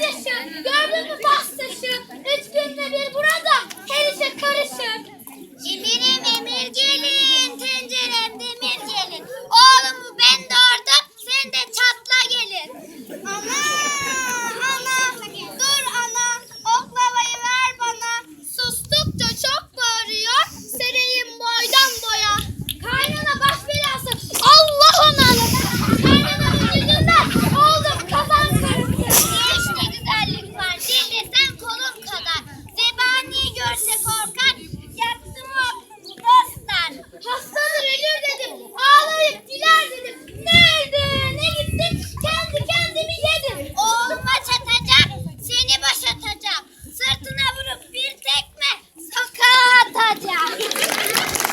taşı, gördün mü pas taşı? Üç günde bir burada her işe karışır. Emirim emir gelir. Hasta